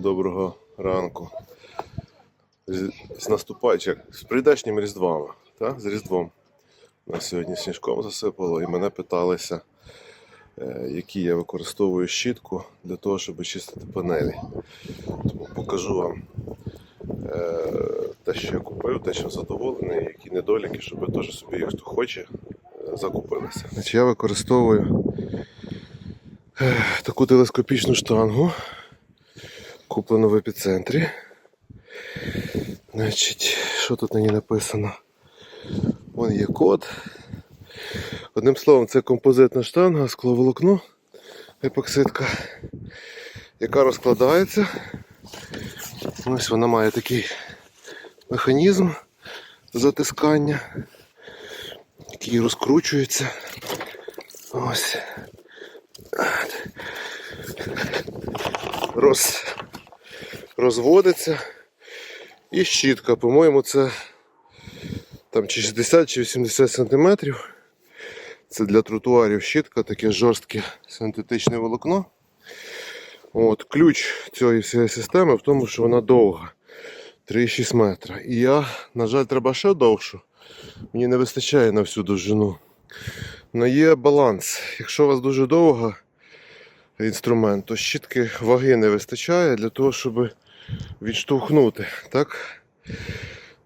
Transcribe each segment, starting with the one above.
Доброго ранку. З, наступаючим, з прийдешніми різдвами, так? з Різдвом. Нас сьогодні сніжком засипало і мене питалися, е, які я використовую щітку для того, щоб чистити панелі. Тому покажу вам е, те, що я купив, те, що задоволений, які недоліки, щоб теж собі, хто хоче, е, закупилися. Я використовую таку телескопічну штангу куплено в епіцентрі. Значить, що тут на ній написано? Вон є код. Одним словом, це композитна штанга, скловолокно, епоксидка, яка розкладається. Ось вона має такий механізм затискання, який розкручується. Ось. Роз розводиться. І щітка, по-моєму, це там чи 60 чи 80 сантиметрів. Це для тротуарів щітка, таке жорстке синтетичне волокно. От, ключ цієї всієї системи в тому, що вона довга. 3,6 метра. І я, на жаль, треба ще довшу. Мені не вистачає на всю довжину. Але є баланс. Якщо у вас дуже довга інструмент, то щітки ваги не вистачає для того, щоб відштовхнути. Так?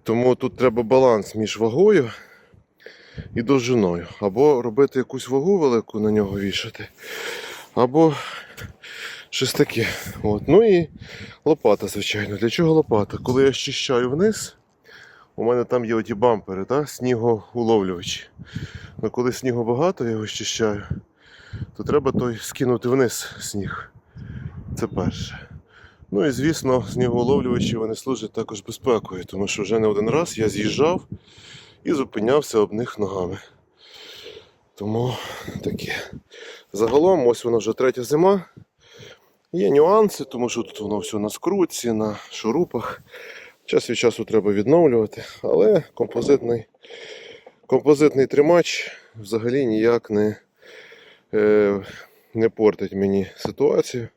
Тому тут треба баланс між вагою і довжиною. Або робити якусь вагу велику на нього вішати, або щось таке. От. Ну і лопата, звичайно. Для чого лопата? Коли я щищаю вниз, у мене там є оті бампери, так? снігоуловлювачі. Але коли снігу багато, я його щищаю, то треба той скинути вниз сніг. Це перше. Ну і звісно, снігоуловлювачі вони служать також безпекою, тому що вже не один раз я з'їжджав і зупинявся об них ногами. Тому таке. Загалом, ось вона вже третя зима. Є нюанси, тому що тут воно все на скрутці, на шурупах. Час від часу треба відновлювати, але композитний, композитний тримач взагалі ніяк не, е, не портить мені ситуацію.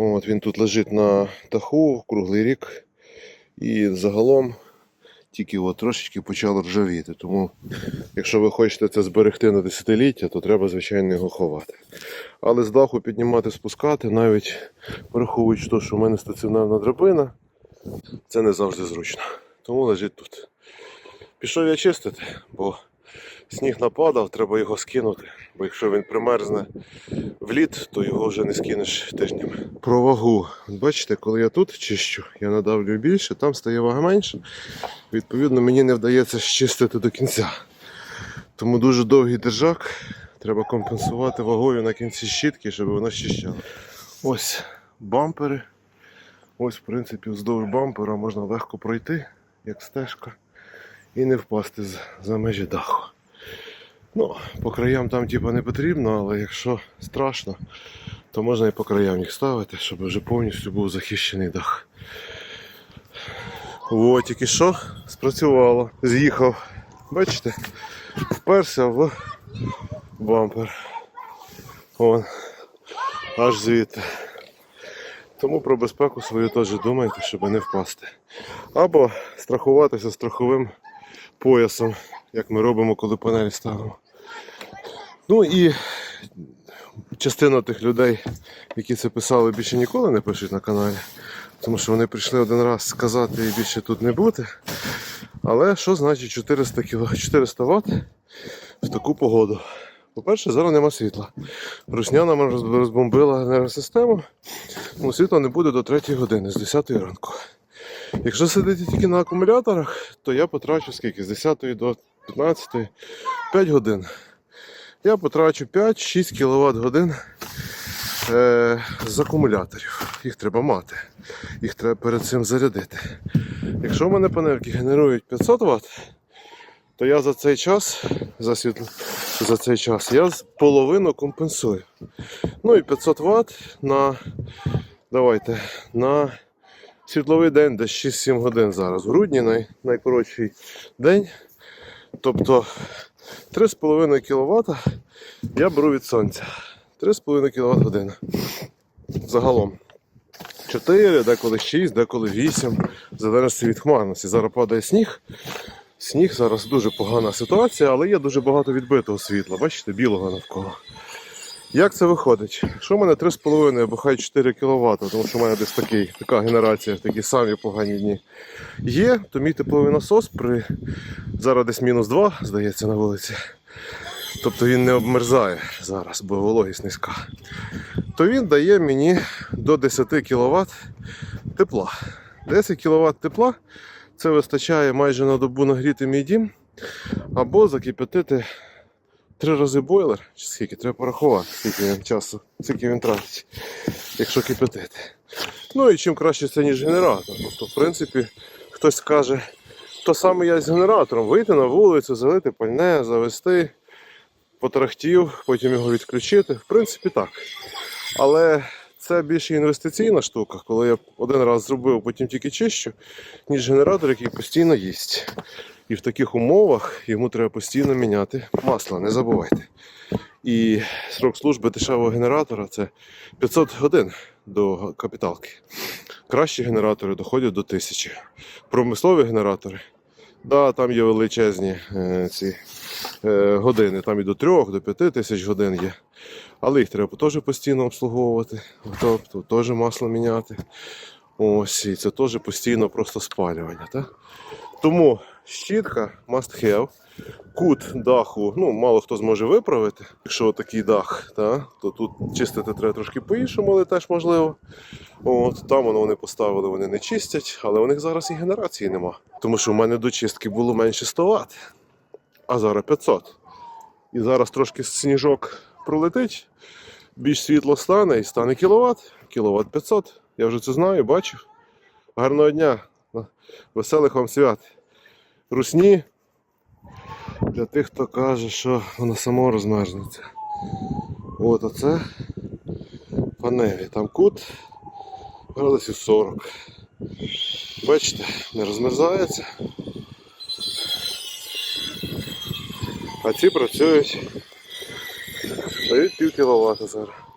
От, Він тут лежить на даху круглий рік. І загалом тільки от трошечки почало ржавіти. Тому, якщо ви хочете це зберегти на десятиліття, то треба, звичайно, його ховати. Але з даху піднімати, спускати, навіть враховуючи те, що в мене стаціонарна драбина, це не завжди зручно. Тому лежить тут. Пішов я чистити, бо сніг нападав, треба його скинути. Бо якщо він примерзне в лід, то його вже не скинеш тижнями. Про вагу. Бачите, коли я тут чищу, я надавлюю більше, там стає вага менше. Відповідно, мені не вдається щистити до кінця. Тому дуже довгий держак треба компенсувати вагою на кінці щітки, щоб вона щищала. Ось бампери. Ось, в принципі, вздовж бампера можна легко пройти, як стежка, і не впасти за межі даху. Ну, по краям там типу, не потрібно, але якщо страшно, то можна і по краям їх ставити, щоб вже повністю був захищений дах. О, тільки що спрацювало. З'їхав. Бачите? Вперся в бампер. Вон. Аж звідти. Тому про безпеку свою теж думайте, щоб не впасти. Або страхуватися страховим поясом, як ми робимо, коли панелі ставимо. Ну і частина тих людей, які це писали, більше ніколи не пишуть на каналі. Тому що вони прийшли один раз сказати і більше тут не бути. Але що значить 400 кг, 400 Вт в таку погоду? По-перше, зараз нема світла. Русня нам розбомбила енергосистему, тому світла не буде до 3 години, з 10 ранку. Якщо сидіти тільки на акумуляторах, то я потрачу скільки? З 10 до 15 5 годин. Я потрачу 5-6 кВт годин е, з акумуляторів. Їх треба мати. Їх треба перед цим зарядити. Якщо в мене панельки генерують 500 Вт, то я за цей час, за, світло, за цей час, я половину компенсую. Ну і 500 Вт на, давайте, на світловий день, десь 6-7 годин зараз. В грудні най, найкоротший день. Тобто 3,5 кВт я беру від сонця. 3,5 кВт година. Загалом. 4, деколи 6, деколи 8. В залежності від хмарності. Зараз падає сніг. Сніг зараз дуже погана ситуація, але є дуже багато відбитого світла. Бачите, білого навколо. Як це виходить? Якщо в мене 3,5 або хай 4 кВт, тому що в мене десь такий, така генерація такі самі погані дні є, то мій тепловий насос при зараз десь мінус 2, здається, на вулиці. Тобто він не обмерзає зараз, бо вологість низька. То він дає мені до 10 кВт тепла. 10 кВт тепла це вистачає майже на добу нагріти мій дім або закип'ятити три рази бойлер, чи скільки треба порахувати, скільки він часу, скільки він тратить, якщо кипятити. Ну і чим краще це, ніж генератор. Тобто, в принципі, хтось скаже, то саме я з генератором, вийти на вулицю, залити пальне, завести, потрахтів, потім його відключити. В принципі, так. Але це більше інвестиційна штука, коли я один раз зробив, потім тільки чищу, ніж генератор, який постійно їсть. І в таких умовах йому треба постійно міняти масло, не забувайте. І срок служби дешевого генератора це 500 годин до капіталки. Кращі генератори доходять до 1000. Промислові генератори, да, там є величезні е, ці е, години, там і до 3, до 5 тисяч годин є. Але їх треба теж постійно обслуговувати, тобто теж масло міняти. Ось, і це теж постійно просто спалювання. Так? Тому щітка must have. Кут даху, ну, мало хто зможе виправити. Якщо такий дах, та, то тут чистити треба трошки по-іншому, але теж можливо. От, там воно вони поставили, вони не чистять, але у них зараз і генерації нема. Тому що в мене до чистки було менше 100 Вт, а зараз 500. І зараз трошки сніжок пролетить, більш світло стане і стане кіловат, кіловат 500. Я вже це знаю, бачив. Гарного дня, веселих вам свят. Русні для тих, хто каже, що воно само розмерзнеться. От оце панелі. Там кут градусів 40. Бачите, не розмерзається. А ці працюють. Дають пів кіловата зараз.